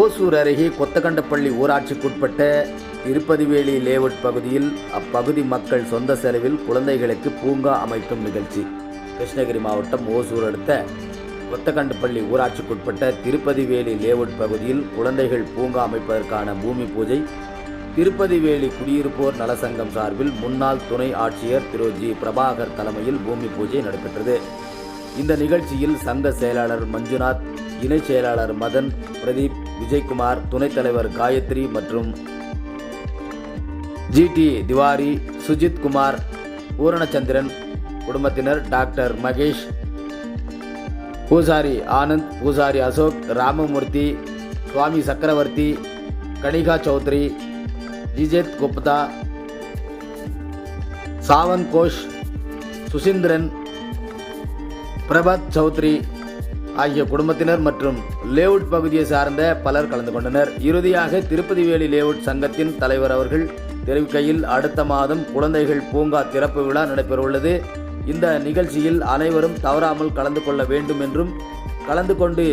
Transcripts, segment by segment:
ஓசூர் அருகே கொத்தகண்டப்பள்ளி ஊராட்சிக்குட்பட்ட திருப்பதிவேலி லேவுட் பகுதியில் அப்பகுதி மக்கள் சொந்த செலவில் குழந்தைகளுக்கு பூங்கா அமைக்கும் நிகழ்ச்சி. கிருஷ்ணகிரி மாவட்டம் ஓசூர் அடுத்த கொத்தகண்டப்பள்ளி ஊராட்சிக்குட்பட்ட திருப்பதிவேலி லேவுட் பகுதியில் குழந்தைகள் பூங்கா அமைப்பதற்கான பூமி பூஜை திருப்பதிவேலி குடியிருப்போர் நலசங்கம் சார்பில் முன்னாள் துணை ஆட்சியர் திரு. ஜி. பிரபாகர் தலைமையில் பூமி பூஜை நடைபெற்றது. இந்த நிகழ்ச்சியில் சங்க செயலாளர் மஞ்சுநாத் இணை செயலாளர் மதன் பிரதீப் விஜயகுமார் துணைத் தலைவர் காயத்ரி மற்றும் ஜிடி திவாரி சுஜித் குமார் பூரணச்சந்திரன் குடும்பத்தினர் டாக்டர் மகேஷ் பூசாரி ஆனந்த் பூசாரி அசோக் ராமமூர்த்தி சுவாமி சக்கரவர்த்தி கனிகா சௌத்ரி ஜிஜேத் குப்தா சாவன் கோஷ் சுசீந்திரன் பிரபாத் சௌத்ரி ஆகிய குடும்பத்தினர் மற்றும் லேவுட் பகுதியை சார்ந்த பலர் கலந்து கொண்டனர். இறுதியாக திருப்பதி வேலி லேவுட் சங்கத்தின் தலைவர் அவர்கள் தெரிவிக்கையில் அடுத்த மாதம் குழந்தைகள் பூங்கா திறப்பு விழா நடைபெறவுள்ளது. இந்த நிகழ்ச்சியில் அனைவரும் தவறாமல் கலந்து கொள்ள வேண்டும் என்றும் கலந்து கொண்டு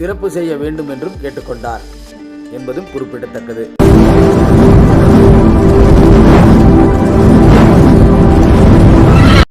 சிறப்பு செய்ய வேண்டும் என்றும் கேட்டுக்கொண்டார் என்பதும் குறிப்பிடத்தக்கது.